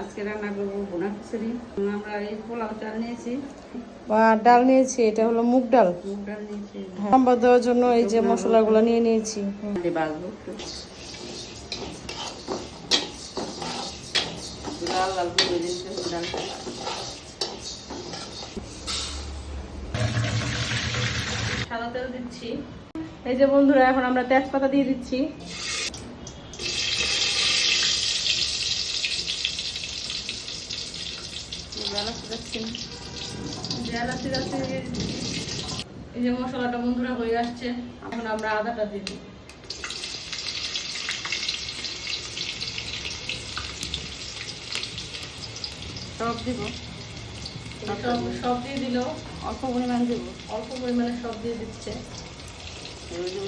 আজকে রান্না করব বোনা খিচুড়ি। আমরা এই পোলাও চাল নিয়েছি। বা ডাল নিয়েছি এটা হলো মুগ ডাল। মুগ ডাল নিয়েছি। সাম্বার দেওয়ার জন্য এই যে মশলাগুলো নিয়ে নিয়েছি। লাল করে ভেজে নিতে সাদা তেল দিচ্ছি। এই যে বন্ধুরা এখন আমরা তেজপাতা দিয়ে দিচ্ছি এলাচ যাচ্ছে না। যে এলাচি যাচ্ছে দিয়ে দিচ্ছি। এই যে মশলাটা বন্ধুরা হয়ে আসছে এখন আমরা আদাটা দিই সব দিব? সব সব দিয়ে দিল অল্প পরিমাণ দিব। অল্প পরিমাণে সব দিয়ে দিচ্ছে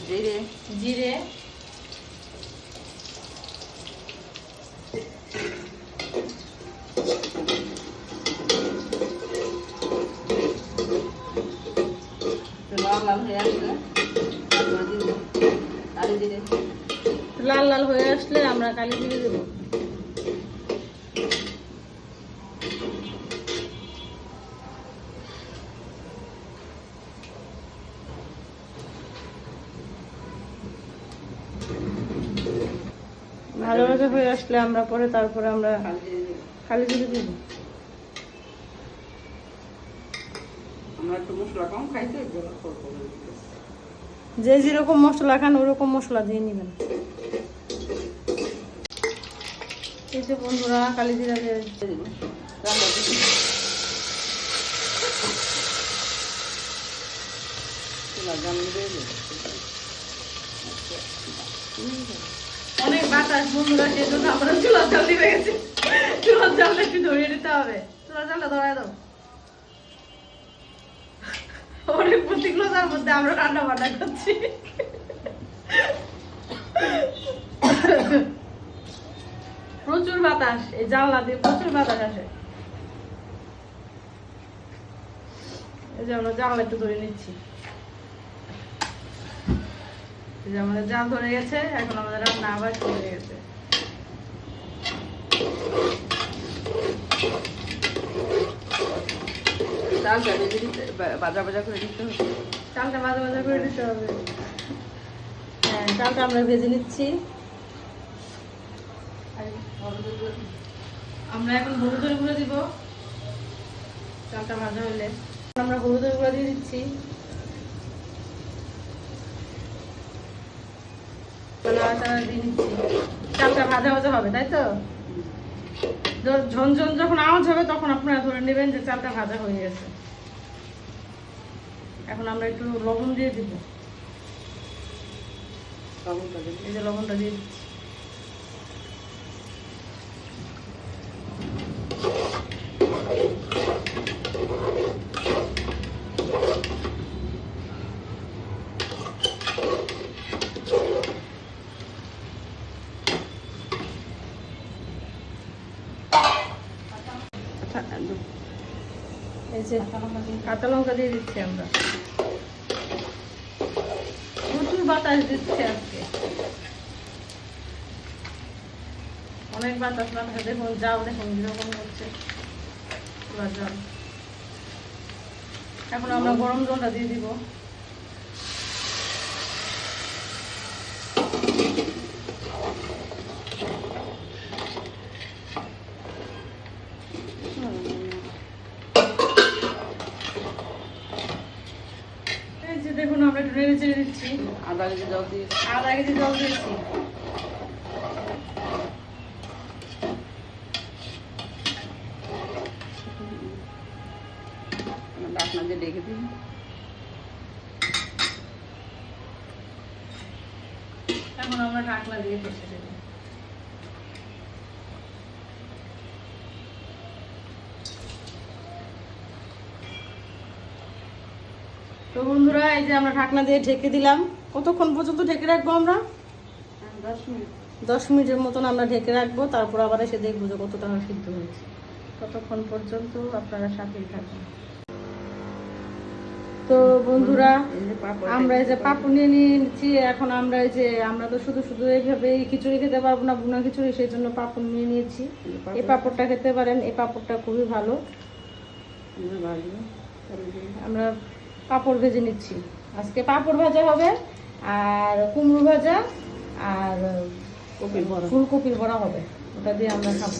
জিরে। জিরে একটু লাল লাল হয়ে আসলে তারপরে দিব। কালি জিরে লাল লাল হয়ে আসলে আমরা কালি দিয়ে দেবো। ভালোভাবে হয়ে আসলে আমরা পরে তারপরে আমরা কালি জিরে দিব খালি দিয়ে দেবো আমরা যে যেরকম মশলা খান, ওরকম মশলা দিয়ে নেবেন। এই যে বন্ধুরা কালি জিরা দিয়ে অনেক বাতাস, বন্ধুরা, সেই জন্য আমরা চুলা চাল দিয়ে গেছি। চুলার চালটা একটু ধরিয়ে দিতে হবে। চুলার চালটা ধরাই দাও। অনেক প্রতিকূলতার মধ্যে আমরা রান্না বান্না করছি। প্রচুর বাতাস, এই জানলা দিয়ে প্রচুর বাতাস আসে। এই যে আমরা জানলা একটু ধরে নিচ্ছি। এই যে আমাদের জাল ধরে গেছে, এখন আমাদের রান্না আবার হয়ে গেছে। চালটা ভেজে করে হবে। চালটা করে হবে। হ্যাঁ চালটা আমরা ভেজে নিচ্ছি। আমরা এখন হলুদের গুঁড়ো দিব। চালটা ভাজা হলে। আমরা হলুদের গুঁড়ো দিয়ে দিচ্ছি। চালটা ভাজা ভাজা হবে তাই তো? ঝনঝন যখন আওয়াজ হবে তখন আপনারা ধরে নেবেন যে চালটা ভাজা হয়ে গেছে। এখন আমরা একটু লবণ দিয়ে দিব। লবণটা দিবি এই যে লবণটা দিয়ে দিচ্ছি। কাঁচা লঙ্কা দিয়ে দিচ্ছি আমরা। প্রচুর বাতাস দিচ্ছে আজকে। অনেক বাতাস বাতাস দেখুন যাও দেখুন যেরকম হচ্ছে। জল। এখন আমরা গরম জলটা দিয়ে দিব এই যে দেখুন চেড়ে দিচ্ছি। আদা কেজি জল দিয়েছি। আধা কেজি জল দিয়েছি। ডাকনা দিয়ে ডেকে দিই এখন আমরা ঢাকনা দিয়ে বসে দেব তো বন্ধুরা এই যে আমরা ঢাকনা দিয়ে ঢেকে দিলাম। কতক্ষণ পর্যন্ত ঢেকে রাখব আমরা? দশ মিনিট। দশ মিনিটের মতন আমরা ঢেকে রাখব তারপর আবার এসে দেখব যে কতটা সিদ্ধ হয়েছে। ততক্ষণ পর্যন্ত আপনারা সাথেই থাকবেন তো বন্ধুরা আমরা এই যে পাপড় নিয়ে নিয়েছি এখন আমরা এই যে আমরা তো শুধু শুধু এইভাবে খিচুড়ি খেতে পারব না বুনা খিচুড়ি সেই জন্য পাপড় নিয়ে নিয়েছি। এই পাপড়টা খেতে পারেন এই পাপড়টা খুবই ভালো। আমরা পাপড় ভেজে নিচ্ছি। আজকে পাঁপড় ভাজা হবে আর কুমড়ো ভাজা আর কপির বড়া। ফুলকপির বড়া হবে। ওটা দিয়ে আমরা খাব।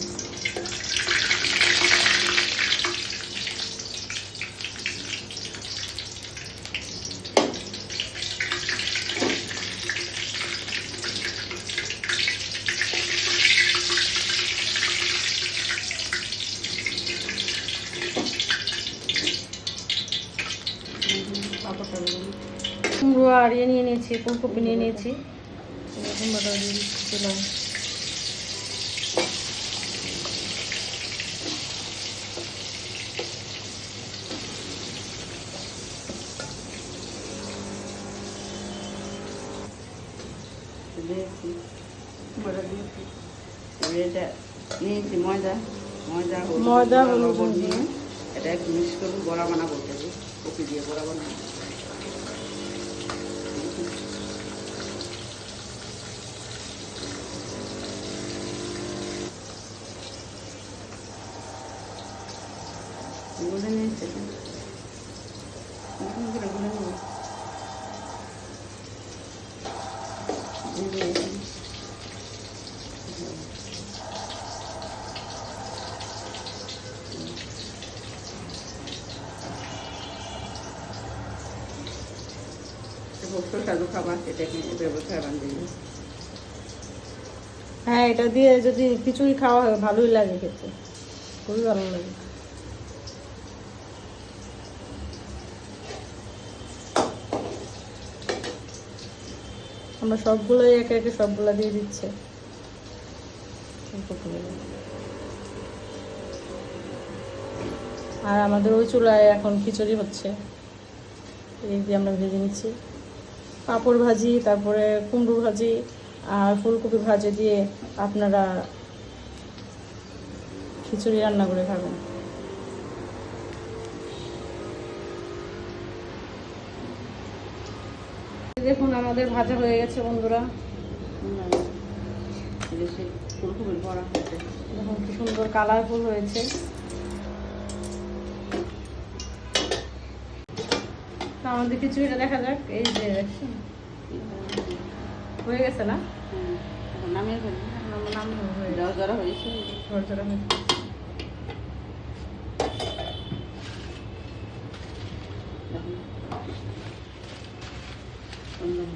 আর ইয়ে নিয়ে নিয়েছি ফুলকপি নিয়ে নিয়েছি। এবার কুমড়োটা দিয়ে দিলাম দিয়েছি বড়া দিয়েছি এটা নিয়েছি ময়দা ময়দা ময়দা, লবণ। দিয়ে। এটা মিক্স করব বড়া বানাবো। কপি দিয়ে বড়া বানাবো গুলে নিয়েছে এরকম করে গুলে নেব এই যে এরকম। সাধু খাবার এটাকে ব্যবসায় বান্ধবী হ্যাঁ এটা দিয়ে যদি খিচুড়ি খাওয়া হয়, ভালোই লাগে খেতে। খুবই ভালো লাগে। আমরা সবগুলোই একে একে সবগুলো দিয়ে দিচ্ছে। আর আমাদের ওই চুলায় এখন খিচুড়ি হচ্ছে। এই দিয়ে আমরা ভেজে নিচ্ছি। পাঁপড় ভাজি, তারপরে কুমড়ো ভাজি আর ফুলকপি ভাজি দিয়ে আপনারা খিচুড়ি রান্না করে খাবেন। দেখুন, আমাদের ভাজা হয়ে গেছে, বন্ধুরা ফুলকপির বড়া দেখুন, কি সুন্দর কালারফুল হয়েছে আমাদের খিচুড়িটা দেখা যাক, এই যে হয়ে গেছে না নামিয়ে ফেলি আমার নাম হয়ে হয়েছে ঝরঝরা হয়ে গেছে। দেখুন। সুন্দর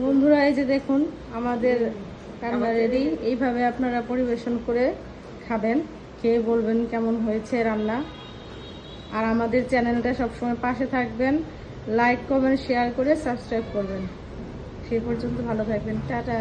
বন্ধুরা এই যে দেখুন আমাদের রান্না রেডি এইভাবে আপনারা পরিবেশন করে খাবেন। খেয়ে বলবেন কেমন হয়েছে রান্না। আর আমাদের চ্যানেলটা সবসময় পাশে থাকবেন। লাইক কমেন্ট শেয়ার করে সাবস্ক্রাইব করবেন। সেই পর্যন্ত ভালো থাকবেন। টাটা।